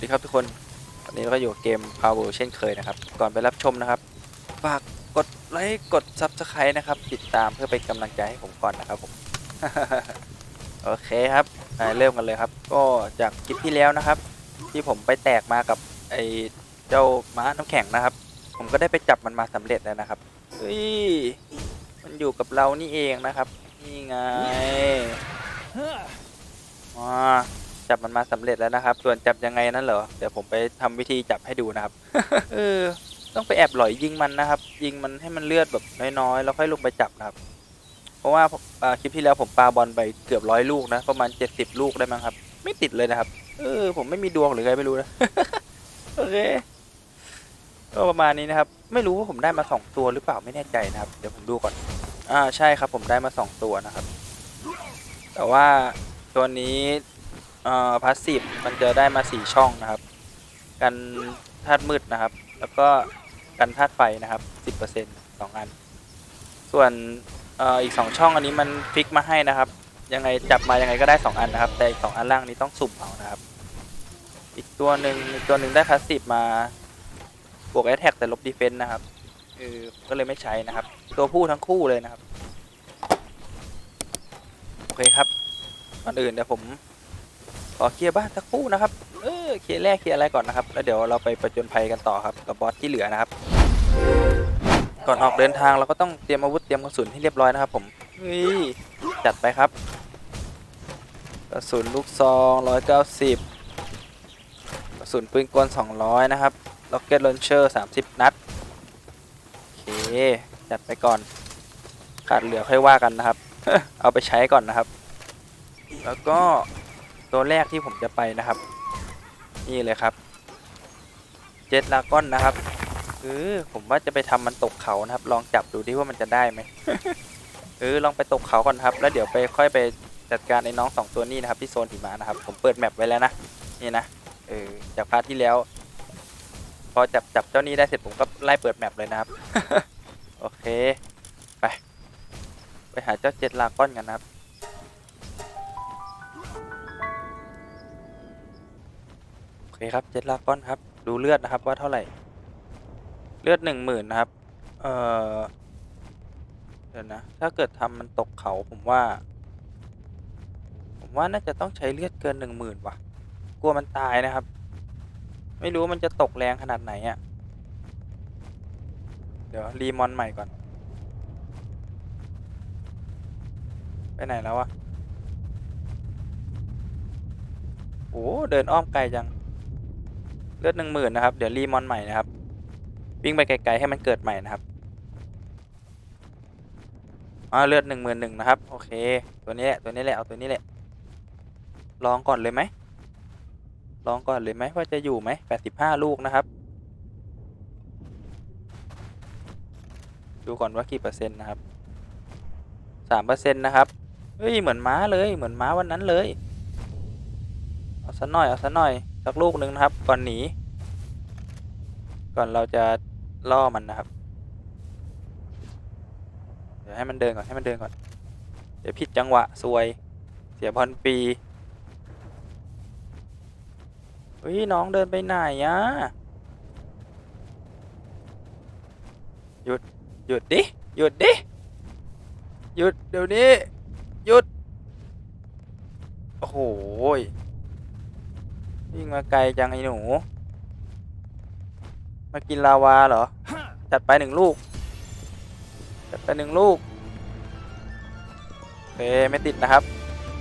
ดีครับทุกคนวันนี้เราก็อยู่กับเกม Power เช่นเคยนะครับ ก่อนไปรับชมนะครับ ฝากกดไลค์กด Subscribe นะครับ ติดตามเพื่อเป็นกำลังใจให้ผมก่อนนะครับผม โอเคครับไปเริ่มกันเลยครับ ก็จากคลิปที่แล้วนะครับ ที่ผมไปแตกมากับไอ้เจ้าม้าน้ำแข็งนะครับ ผมก็ได้ไปจับมันมาสำเร็จแล้วนะครับเฮ้ยมันอยู่กับเรานี่เองนะครับ นี่ไงอ่า จับมันมาสำเร็จแล้วนะครับ ส่วนจับยังไงนั่นเหรอ เดี๋ยวผมไปทำวิธีจับให้ดูนะครับ เออ ต้องไปแอบหลอยยิงมันนะครับ ยิงมันให้มันเลือดแบบน้อยๆ แล้วค่อยลงไปจับนะครับ เพราะว่าผมอ่าคลิปที่แล้วผมปาบอลไปเกือบร้อยลูกนะ ประมาณ70ลูกได้มั้งครับ ไม่ติดเลยนะครับ เออ ผมไม่มีดวงหรือไงไม่รู้นะ โอเค ก็ประมาณนี้นะครับ ไม่รู้ว่าผมได้มาสองตัวหรือเปล่าไม่แน่ใจนะครับ เดี๋ยวผมดูก่อน อ่า ใช่ครับ ผมได้มาสองตัวนะครับ แต่ว่าตัวนี้ เอ่อพาสซีฟมันจะได้มาสี่ช่องนะครับกันธาตุมืดนะครับ แล้วก็กันธาตุไฟนะครับสิบเปอร์เซ็นต์สองอัน ส่วนเอ่ออีกสองช่องอันนี้มันฟิกมาให้นะครับ ยังไงจับมายังไงก็ได้สองอันนะครับ แต่อีกสองอันล่างนี้ต้องสุ่มเอานะครับ อีกตัวหนึ่งอีกตัวหนึ่งได้พาสซีฟมาบวกแอทแทกแต่ลบดีเฟนต์นะครับเออก็เลยไม่ใช้นะครับ ตัวผู้ทั้งคู่เลยนะครับ โอเคครับก่อนอื่นเดี๋ยวผม ขอเคลียร์บ้านสักครู่นะครับเออเคลียร์แรกเคลียร์อะไรก่อนนะครับ แล้วเดี๋ยวเราไปประจนภัยกันต่อครับกับบอสที่เหลือนะครับ ก่อนออกเดินทางเราก็ต้องเตรียมอาวุธเตรียมกระสุนให้เรียบร้อยนะครับ ผมเฮ้ยจัดไปครับกระสุนลูกซอง190กระสุนปืนกล200 นะครับล็อกเก็ตลอนเชอร์30 นัดโอเคจัดไปก่อน ขาดเหลือค่อยว่ากันนะครับ เอาไปใช้ก่อนนะครับ แล้วก็ ตัวแรกที่ผมจะไปนะครับ นี่เลยครับ เจ็ตลากอนนะครับเออผมว่าจะไปทำมันตกเขานะครับ ลองจับดูดิว่ามันจะได้ไหมเออลองไปตกเขาก่อนครับ แล้วเดี๋ยวไปค่อยไปจัดการไอ้น้องสองตัวนี้นะครับที่โซนหิมะนะครับ ผมเปิดแมปไว้แล้วนะนี่นะเออจากพาร์ทที่แล้ว พอจับจับเจ้านี้ได้เสร็จผมก็ไล่เปิดแมปเลยนะครับ โอเค ไป ไปหาเจ้าเจ็ตลากอนกันนะครับ เคครับเจ็ดลาก้อนครับ ดูเลือดนะครับว่าเท่าไหร่ เลือดหนึ่งหมื่นนะครับ เอ่อ เดี๋ยวนะ ถ้าเกิดทำมันตกเขาผมว่า ผมว่าน่าจะต้องใช้เลือดเกินหนึ่งหมื่นว่ะ กลัวมันตายนะครับ ไม่รู้มันจะตกแรงขนาดไหนอะ่ะ เดี๋ยวรีมอนใหม่ก่อน ไปไหนแล้ววะโอ้เดินอ้อมไกลจัง เลือดหนึ่งหมื่นนะครับ เดี๋ยวรีมอนใหม่นะครับ วิ่งไปไกลๆให้มันเกิดใหม่นะครับอ่าเลือดหนึ่งหมื่นหนึ่งนะครับ โอเค ตัวนี้แหละ ตัวนี้แหละ เอาตัวนี้แหละ ลองก่อนเลยไหม ลองก่อนเลยไหมว่าจะอยู่ไหมแปดสิบห้าลูกนะครับ ดูก่อนว่ากี่เปอร์เซ็นต์นะครับสามเปอร์เซ็นต์นะครับ เฮ้ย เหมือนม้าเลย เหมือนม้าวันนั้นเลย เอาสักหน่อย เอาสักหน่อย สักลูกหนึ่งนะครับ ก่อนหนี ก่อนเราจะล่อมันนะครับ เดี๋ยวให้มันเดินก่อนให้มันเดินก่อน เดี๋ยวผิดจังหวะซวย เสียบอลปีเฮ้ยน้องเดินไปไหนอะหยุดหยุดดิหยุดดิหยุดเดี๋ยวนี้หยุด โอ้โหย วิ่งมาไกลจังไอ้หนู มากินลาวาเหรอ จัดไปหนึ่งลูก จัดไปหนึ่งลูกโอเคไม่ติดนะครับ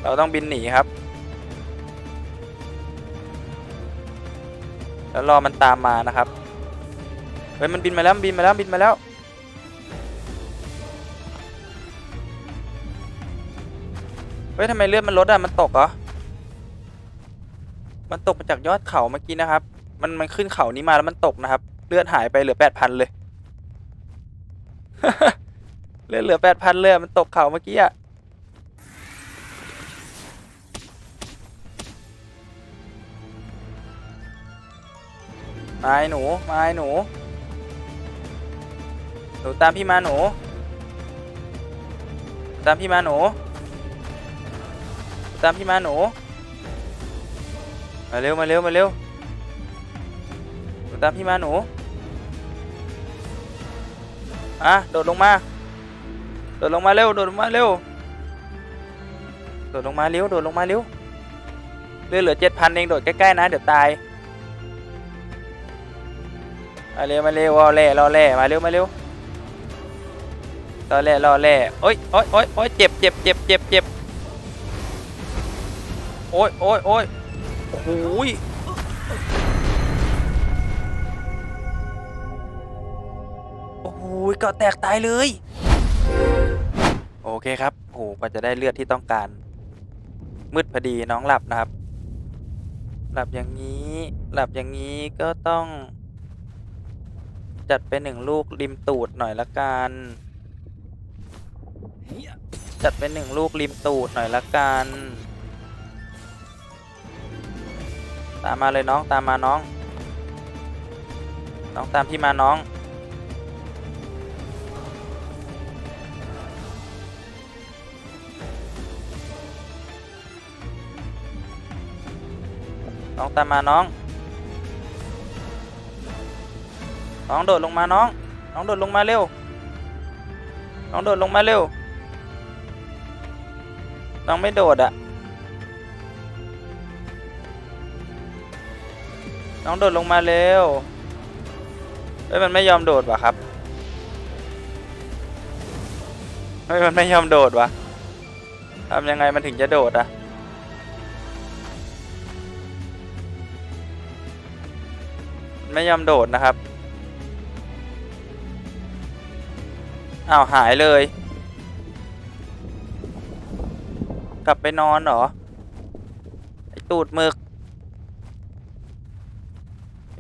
เราต้องบินหนีครับ แล้วรอมันตามมานะครับ เฮ้ยมันบินมาแล้วบินมาแล้วบินมาแล้วเฮ้ยทำไมเลือดมันลดอะมันตกเหรอ มันตกมาจากยอดเขาเมื่อกี้นะครับ มันมันขึ้นเขานี้มาแล้วมันตกนะครับ เลือดหายไปเหลือแปดพันเลย เลือดเหลือแปดพันเลยมันตกเขาเมื่อกี้อะมาไอหนูมาไอหนู หนูตามพี่มาหนู ตามพี่มาหนู ตามพี่มาหนู มาเร็วมาเร็วมาเร็วตามพี่มาหนูอะโดดลงมาโดดลงมาเร็วโดดลงมาเร็วโดดลงมาเร็วโดดลงมาเร็วเรือเหลือเจ็ดพันเองโดดใกล้ๆนะเดี๋ยวตายมาเร็วมาเร็วรอแล่รอแล่มาเร็วมาเร็วรอแล่รอแล่โอ๊ยโอ๊ยโอ๊ยโอ๊ยเจ็บเจ็บเจ็บเจ็บเจ็บโอ๊ยโอ๊ยโอ๊ย โอ้โหยโอ้โหยเกาะแตกตายเลย โอเคครับโอ้โหกว่าจะได้เลือดที่ต้องการ มืดพอดีน้องหลับนะครับ หลับอย่างนี้ หลับอย่างนี้ก็ต้อง จัดไปหนึ่งลูกริมตูดหน่อยละกันจัดไปหนึ่งลูกริมตูดหน่อยละกัน ตามมาเลยน้องตามมาน้อง น้องตามพี่มาน้อง น้องตามมาน้อง น้องโดดลงมาน้อง น้องโดดลงมาเร็ว น้องโดดลงมาเร็ว น้องไม่โดดอะ น้องโดดลงมาเร็วเฮ้ยมันไม่ยอมโดดวะครับเฮ้ยมันไม่ยอมโดดวะทำยังไงมันถึงจะโดดอะไม่ยอมโดดนะครับอ้าวหายเลย กลับไปนอนเหรอ ไอตูดมึก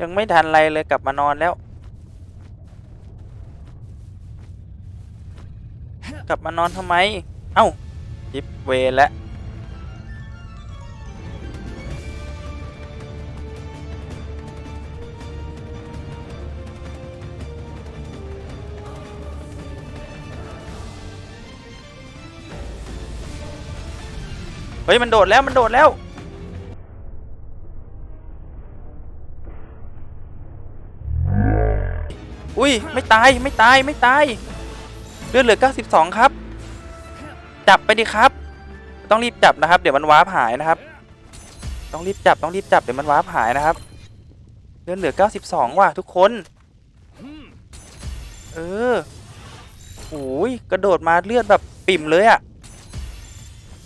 ยังไม่ทันไรเลยกลับมานอนแล้ว กลับมานอนทำไม เอ้ายิบเวแล้วเฮ้ย มันโดดแล้ว มันโดดแล้ว ยไม่ตายไม่ตายไม่ตายเลือดเหลือ 92 ครับ จับไปดิครับ ต้องรีบจับนะครับ เดี๋ยวมันวาร์ปหายนะครับ ต้องรีบจับต้องรีบจับเดี๋ยวมันวาร์ปหายนะครับเลือดเหลือ 92 ว่ะทุกคนเออโอ้ยกระโดดมาเลือดแบบปิ่มเลยอะ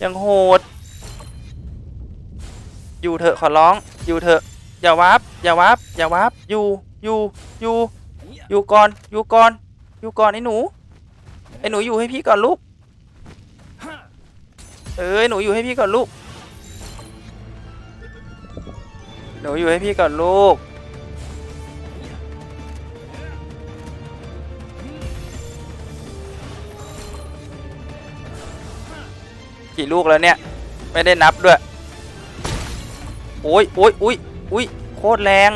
ยังโหด อยู่เถอะขอร้อง อยู่เถอะ อย่าวับอย่าวับอย่าวับอยู่ อยู่ อยู่ อยู่ก่อนอยู่ก่อนอยู่ก่อนไอ้หนูไอ้หนูอยู่ให้พี่ก่อนลูกเอ้ยหนูอยู่ให้พี่ก่อนลูกหนูอยู่ให้พี่ก่อนลูกกี่ลูกแล้วเนี่ย ไม่ได้นับด้วย โอ้ยโอ้ยอุ้ยอุ้ยโคตรแรง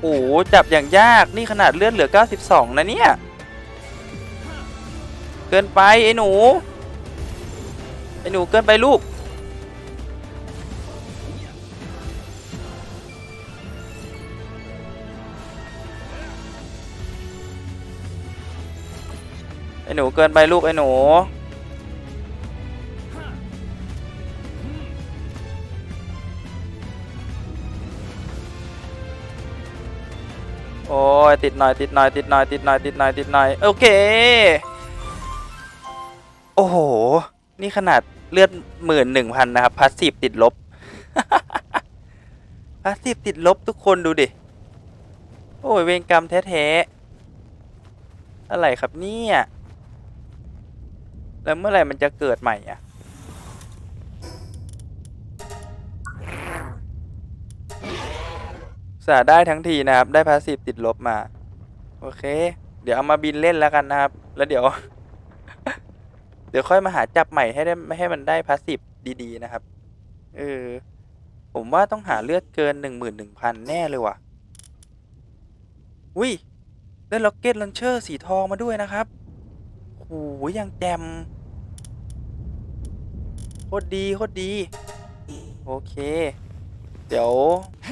โอ้โหจับอย่างยากนี่ขนาดเลือดเหลือ 92 นะเนี่ย เกินไป ไอ้หนู ไอ้หนูเกินไปลูก ไอ้หนูเกินไปลูก ไอ้หนู ยติดหน่อยติดหน่อยติดหน่อยติดหน่อยติดหน่อยติดหน่อยโอเค โอ้โห นี่ขนาดเลือดหมื่นหนึ่งพันนะครับพาสซีฟติดลบพาสซีฟติดลบทุกคนดูดิ โอ้ยเวรกรรมแท้ๆอะไรครับเนี่ย แล้วเมื่อไหร่มันจะเกิดใหม่อะ สาได้ทั้งทีนะครับ ได้พาสซีฟติดลบมา โอเค เดี๋ยวเอามาบินเล่นแล้วกันนะครับ แล้วเดี๋ยว เดี๋ยวค่อยมาหาจับใหม่ให้ได้ไม่ให้มันได้พาสซีฟดีๆนะครับ เออ ผมว่าต้องหาเลือดเกินหนึ่งหมื่นหนึ่งพันแน่เลยว่ะ อุ้ยได้ล็อกเก็ตลันเชอร์สีทองมาด้วยนะครับโอ้โหยังแจมโคตรดีโคตรดี โอเค เดี๋ยว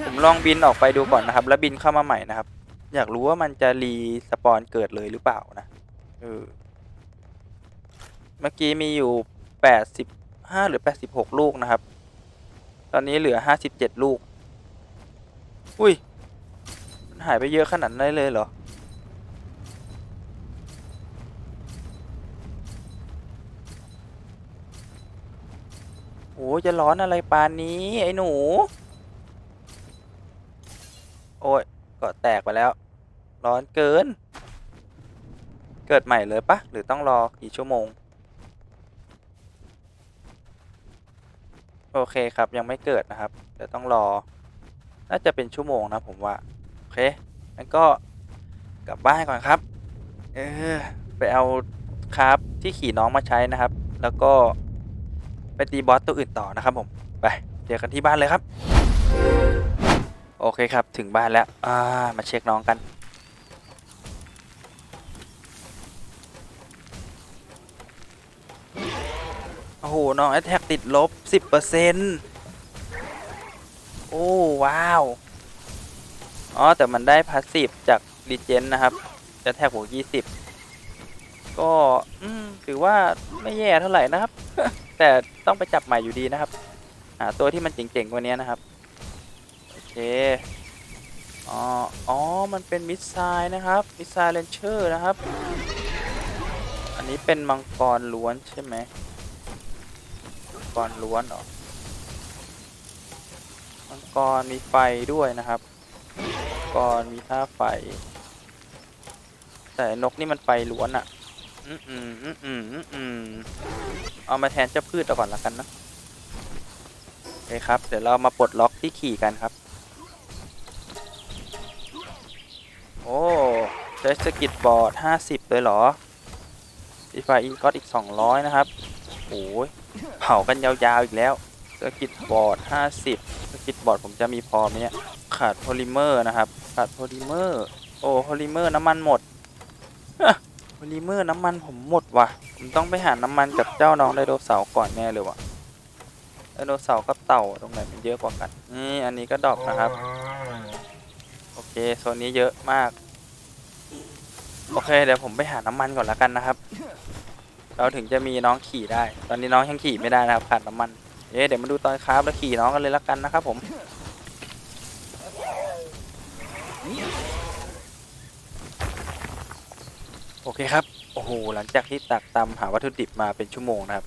ผมลองบินออกไปดูก่อนนะครับ แล้วบินเข้ามาใหม่นะครับ อยากรู้ว่ามันจะรีสปอนเกิดเลยหรือเปล่านะเออเมื่อกี้มีอยู่แปดสิบห้าหรือแปดสิบหกลูกนะครับ ตอนนี้เหลือห้าสิบเจ็ดลูก อุ้ยมันหายไปเยอะขนาดนั้นเลยเหรอโอ้จะร้อนอะไรปานนี้ ไอ้หนู โอ้ยเก็แตกไปแล้ว ร้อนเกิน เกิดใหม่เลยปะหรือต้องรอกี่ชั่วโมง โอเคครับยังไม่เกิดนะครับเดี๋ยวต้องรอ น่าจะเป็นชั่วโมงนะผมว่า โอเคงั้นก็กลับบ้านก่อนครับ เออ ไปเอาคราฟที่ขี่น้องมาใช้นะครับ แล้วก็ไปตีบอสตัวอื่นต่อนะครับผม ไป เจอกันที่บ้านเลยครับ โอเคครับ ถึงบ้านแล้ว อ่า มาเช็คน้องกัน โอ้โห น้องแอ t แทกติดลบ 10%โอ้ ว้าว อ๋อ แต่มันได้พาสซีฟจากรีเจนนะครับจะแทกบวก20 ก็ถือว่าไม่แย่เท่าไหร่นะครับ แต่ต้องไปจับใหม่อยู่ดีนะครับ หาตัวที่มันเจ๋งๆกว่านี้นะครับ เคอ๋ออ๋อ มันเป็นมิสไซล์นะครับ มิสไซล์เลนเชอร์นะครับ อันนี้เป็นมังกรล้วนใช่ไหมมังกรล้วนเหรอ มังกรมีไฟด้วยนะครับ มังกรมีท่าไฟ แต่นกนี่มันไฟล้วนอะ่ะ อืมอืมอืมอืมอืมเอามาแทนเจ้าพืชเอาก่อนละกันนะโอเคครับ เดี๋ยวเรามาปลดล็อกที่ขี่กันครับ โอ้ใช้สกิตบอร์ด 50 เลยเหรอดีไฟอินก็อีก 200 นะครับโอ้ยเผากันยาวๆอีกแล้วสกิตบอร์ด 50สกิตบอร์ดผมจะมีพอไหมเนี่ยขาดโพลิเมอร์นะครับ ขาดโพลิเมอร์โอ้โพลิเมอร์น้ำมันหมดโพลิเมอร์น้ำมันผมหมดว่ะ ผมต้องไปหาน้ำมันกับเจ้าน้องไดโนเสาร์ก่อนแน่เลยว่ะไดโนเสาร์กับเต่าตรงไหนมันเยอะกว่ากัน นี่อันนี้ก็ดอกนะครับ เคโซนนี้เยอะมาก โอเค เดี๋ยวผมไปหาน้ำมันก่อนละกันนะครับ เราถึงจะมีน้องขี่ได้ ตอนนี้น้องยังขี่ไม่ได้นะครับขาดน้ำมันเอ๊เดี๋ยวมาดูตอนคราฟแล้วขี่น้องกันเลยละกันนะครับผมโอเคครับ โอ้โห หลังจากที่ตักตำหาวัตถุดิบมาเป็นชั่วโมงนะครับ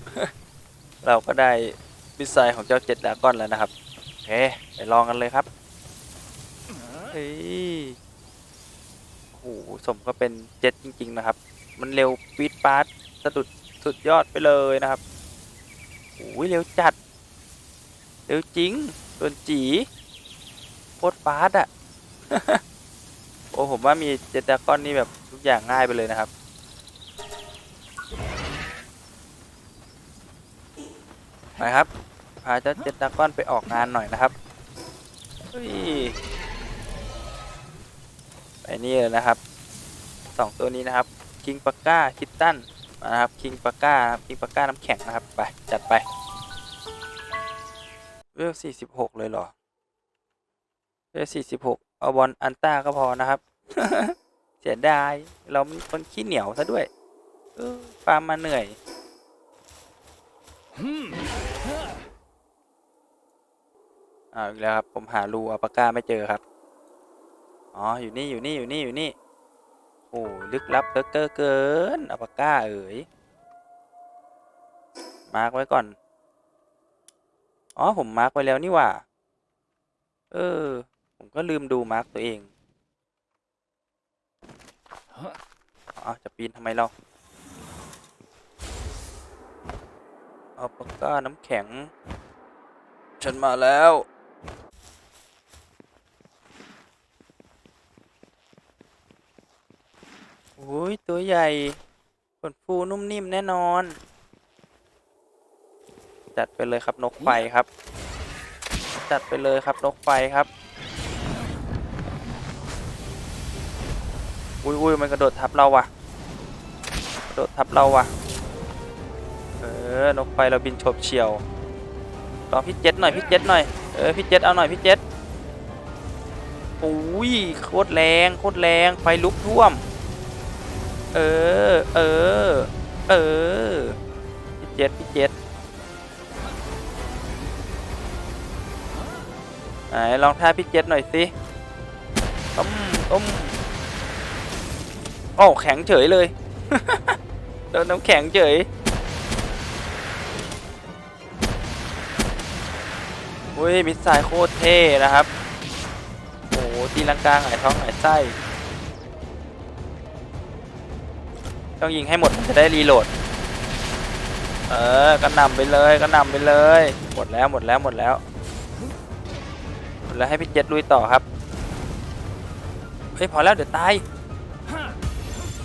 เราก็ได้มิสไซของเจ้าเจ็ดดาก้อนแล้วนะครับ โอเค ไปลองกันเลยครับ เฮ้ยโอ้โหสมก็เป็นเจ็ตจริง ๆ นะครับ มันเร็วปีดปาร์ตสะดุดสุดยอดไปเลยนะครับโอ้ยเร็วจัด เร็วจริงส่วนจีโคตรฟาสอะโอ้ผมว่ามีเจตดาก้อนนี่แบบทุกอย่างง่ายไปเลยนะครับไปครับพาเจ้าเจตดาก้อนไปออกงานหน่อยนะครับเฮ้ย ไปนี่เลยนะครับสองตัวนี้นะครับคิงปาก้าคิตตันนะครับคิงปาก้าคิงปาก้าน้ำแข็งนะครับไปจัดไปเวลสี่สิบหกเลยเหรอเวลสี่สิบหกเอาบอลอันต้าก็พอนะครับ เสียดายเรามีคนขี้เหนียวซะด้วยเออฟาร์มมาเหนื่อยอ้าวอีกแล้วครับ ผมหารูอัลปาก้าไม่เจอครับ อ๋อ อยู่นี่ อยู่นี่ อยู่นี่ อยู่นี่ โอ้ลึกลับเหลือเกินเกินอัปาก้าเอ๋ย มาร์กไว้ก่อน อ๋อ ผมมาร์กไว้แล้วนี่ว่า เออ ผมก็ลืมดูมาร์กตัวเอง อ๋อ จะปีนทำไมเราอัปาก้าน้ำแข็ง ฉันมาแล้ว อ้ยตัวใหญ่ ขนฟูนุ่มนิ่มแน่นอน จัดไปเลยครับนกไฟครับ จัดไปเลยครับนกไฟครับ อุ้ยอุ้ยมันกระโดดทับเราว่ะ กระโดดทับเราว่ะ เออนกไฟเราบินโฉบเฉี่ยวรอพี่เจ็ดหน่อยพี่เจ็ดหน่อย เออพี่เจ็ดเอาหน่อยพี่เจ็ดโอ้ยโคตรแรงโคตรแรงไฟลุกท่วม เออ เออ เออพี่เจ็ดพี่เจ็ดไหนลองท่าพี่เจ็ดหน่อยสิต้มต้มโอ้าแข็งเฉยเลยโดนน้ำแข็งเฉยอุ้ยมิสไซล์โคตรเท่นะครับโอ้โหตีลังกาหงายท้องหงายไส้ ต้องยิงให้หมดมันจะได้รีโหลด เออกระหน่ำไปเลยกระหน่ำไปเลย หมดแล้ว หมดแล้ว หมดแล้ว หมดแล้วให้พี่เจ็ดลุยต่อครับ เฮ้ย พอแล้วเดี๋ยวตาย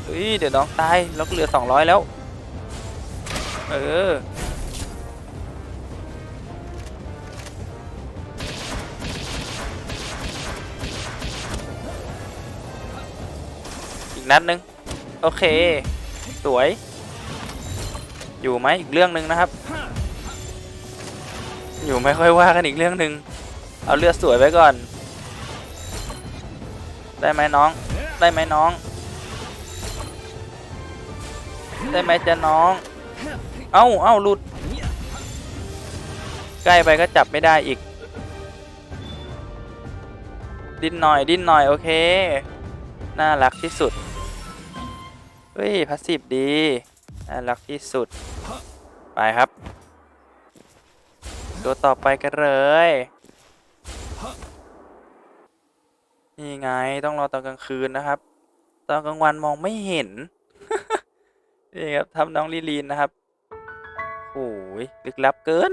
เฮ้ย เดี๋ยวน้องตายเราก็เหลือสองร้อยแล้ว เออ อีกนัดหนึง โอเค สวย อยู่ไหมอีกเรื่องหนึ่งนะครับ อยู่ไม่ค่อยว่ากันอีกเรื่องหนึ่งเอาเลือดสวยไว้ก่อน ได้ไหมน้อง ได้ไหมน้อง ได้ไหมจะน้อง เอ้าเอ้าหลุด ใกล้ไปก็จับไม่ได้อีก ดิ้นหน่อย ดิ้นหน่อย โอเค น่ารักที่สุด เฮ้ยพาสซีฟดีน่ารักที่สุด ไปครับ ตัวต่อไปกันเลย นี่ไงต้องรอตอนกลางคืนนะครับ ตอนกลางวันมองไม่เห็น นี่ครับทำน้องลีลีนนะครับโอ้ยลึกลับเกิน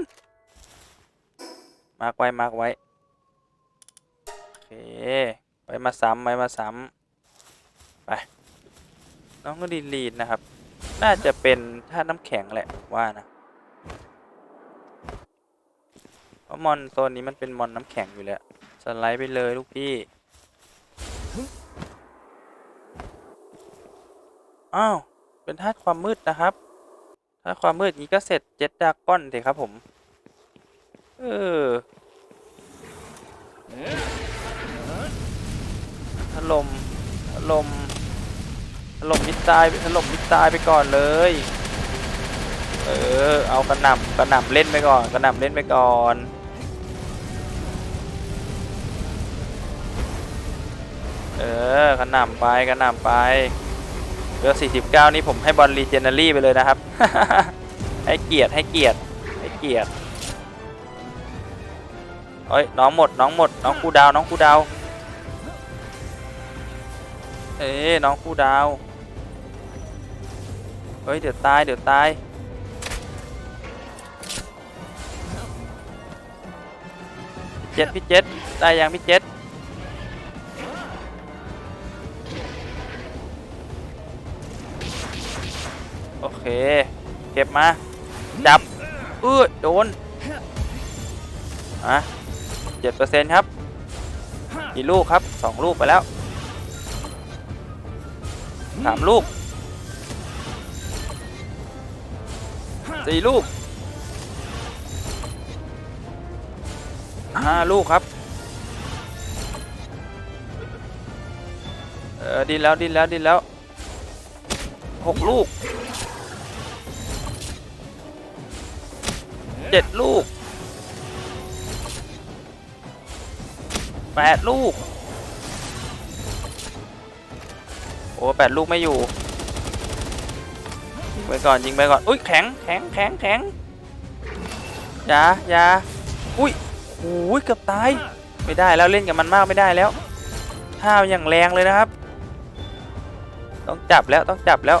มากไว้มากไว้ โอเคไว้มาซ้ำไว้มาซ้ำไป น้องลีลีนนะครับ น่าจะเป็นท่าตุน้ำแข็งแหละว่านะเพราะมอนโซนนี้มันเป็นมอนน้ำแข็งอยู่แล้วสไลด์ไปเลยลูกพี่อ้าวเป็นธาตุความมืดนะครับธาตุความมืดนี้ก็เสร็จเจ็ดดาก้อนสิครับผมเออถล่มถล่ม ถล่มมิดตายถล่มมิดตายไปก่อนเลย เออ เอากระหน่ำกระหน่ำเล่นไปก่อนกระหน่ำเล่นไปก่อนเออกระหน่ำไปกระหน่ำไปเบอร์49 นี่ผมให้บอลรีเจนเนอรี่ไปเลยนะครับ ให้เกียรติให้เกียรติให้เกียรติเอ้ยน้องหมดน้องหมดน้องคูดาวน้องคูดาว เอ้น้องคูดาว เฮ้ย เดี๋ยวตาย เดี๋ยวตาย พี่เจ็ดพี่เจ็ดได้ยังพี่เจ็ดโอเค เก็บมา จับเออโดนอะเจ็ดเปอร์เซ็นต์ครับกี่ลูกครับสองลูกไปแล้วสามลูก สี่ลูกห้าลูกครับ เออดินแล้วดินแล้วดินแล้วหกลูกเจ็ดลูกแปดลูก โอ้แปดลูกไม่อยู่ ไปก่อนยิงไปก่อนอุ้ยแข็งแข็งแข็งแข็งอยาอยาอุ้ยโอ้ยเกือบตายไม่ได้แล้วเล่นกับมันมากไม่ได้แล้วท่าอย่างแรงเลยนะครับ ต้องจับแล้วต้องจับแล้ว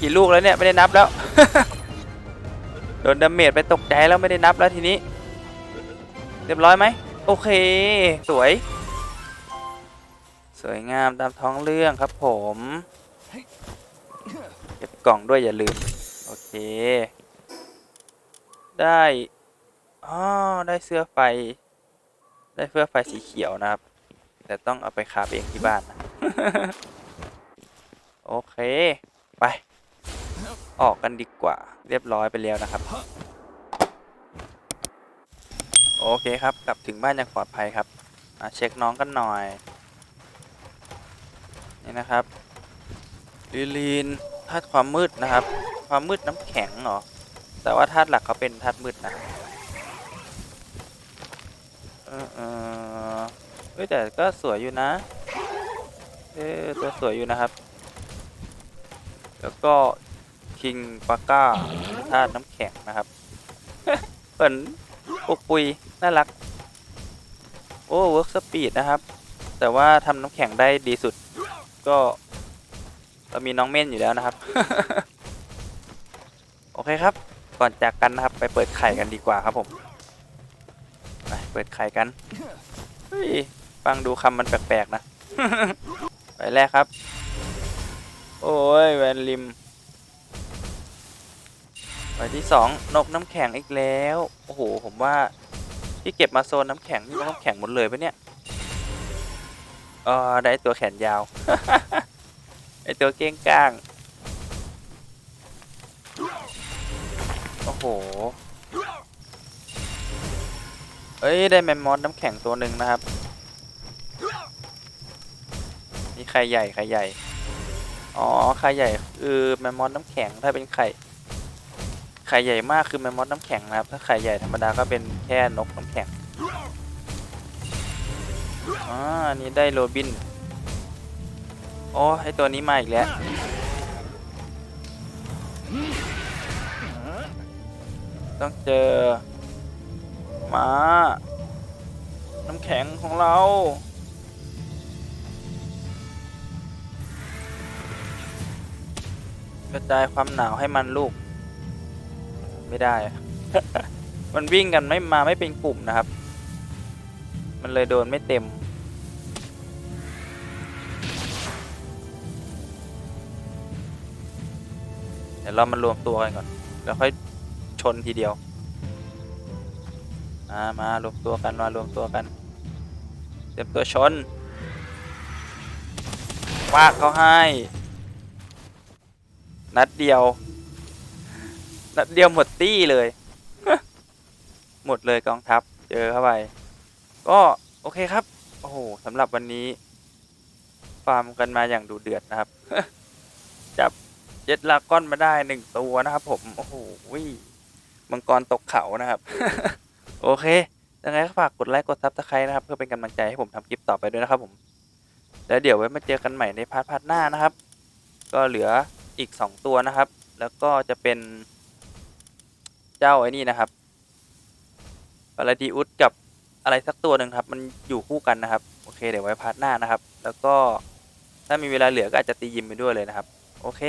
กี่ลูกแล้วเนี่ยไม่ได้นับแล้วโดนดาเมจไปตกใจแล้วไม่ได้นับแล้วทีนี้ เรียบร้อยไหมโอเค สวย สวยงามตามท้องเรื่องครับผม ล่องด้วยอย่าลืม โอเค ได้อ๋อได้เสื้อไฟ ได้เสื้อไฟสีเขียวนะครับ แต่ต้องเอาไปคาบเองที่บ้านนะ โอเค ไป ออกกันดีกว่า เรียบร้อยไปแล้วนะครับ โอเคครับ กลับถึงบ้านอย่างปลอดภัยครับมาเช็คน้องกันหน่อย นี่นะครับลิลีน ธาตุความมืดนะครับ ความมืดน้ำแข็งเหรอ แต่ว่าธาตุหลักเขาเป็นธาตุมืดนะเออเออเฮ้ยแต่ก็สวยอยู่นะ เออตัวสวยอยู่นะครับ แล้วก็คิงปาก้าธาตุน้ำแข็งนะครับเหมือนปุกปุย น่ารัก โอ้เวิร์กสปีดนะครับ แต่ว่าทำน้ำแข็งได้ดีสุดก็ เรามีน้องเม่นอยู่แล้วนะครับ โอเคครับ ก่อนจากกันนะครับ ไปเปิดไข่กันดีกว่าครับผมไปเปิดไข่กันเฮ้ยฟังดูคำมันแปลกๆนะไปแรกครับ โอ้ยแวนริมไปที่สองนกน้ำแข็งอีกแล้ว โอ้โห ผมว่าที่เก็บมาโซนน้ำแข็งนี่น้ำแข็งหมดเลยปะเนี่ยเออได้ตัวแขนยาว ตัวเก้งก้าง โอ้โห เอ้ย ได้แมมมอสน้ำแข็งตัวหนึ่งนะครับ นี่ไข่ใหญ่ไข่ใหญ่ อ๋อ ไข่ใหญ่คือแมมมอสน้ำแข็งถ้าเป็นไข่ ไข่ใหญ่มากคือแมมมอสน้ำแข็งนะครับ ถ้าไข่ใหญ่ธรรมดาก็เป็นแค่นกน้ำแข็ง อ๋ออันนี้ได้โรบิน โอ้ไอตัวนี้มาอีกแล้ว ต้องเจอมาน้ำแข็งของเรา กระจายความหนาวให้มันลูก ไม่ได้ มันวิ่งกันไม่มาไม่เป็นกลุ่มนะครับ มันเลยโดนไม่เต็ม ดี๋ยวเรามารวมตัวกันก่อน แล้วค่อยชนทีเดียว มามารวมตัวกันมารวมตัวกันเตรียมตัวชนวากเขาให้ นัดเดียว นัดเดียวหมดตี้เลย หมดเลยกองทัพ เจอเข้าไป ก็โอเคครับ โอ้โหสำหรับวันนี้ ฟาร์มกันมาอย่างดูเดือดนะครับ จับ เจ็ดลากอนมาได้หนึ่งตัวนะครับ ผม โอ้โหวิมังกรตกเขานะครับ โอเค ยังไงก็ฝากกดไลค์กดซับสไครต์นะครับ เพื่อเป็นกำลังใจให้ผมทำคลิปต่อไปด้วยนะครับผม แล้วเดี๋ยวไว้มาเจอกันใหม่ในพาร์ทพาร์ทหน้านะครับ ก็เหลืออีกสองตัวนะครับ แล้วก็จะเป็น เจ้าไอ้นี่นะครับปาราดิอุสกับอะไรสักตัวหนึ่งครับ มันอยู่คู่กันนะครับ โอเค เดี๋ยวไว้พาร์ทหน้านะครับ แล้วก็ถ้ามีเวลาเหลือก็อาจจะตียิมไปด้วยเลยนะครับ โอเค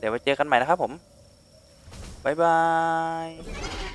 เดี๋ยวไว้เจอกันใหม่นะครับผม บ๊ายบาย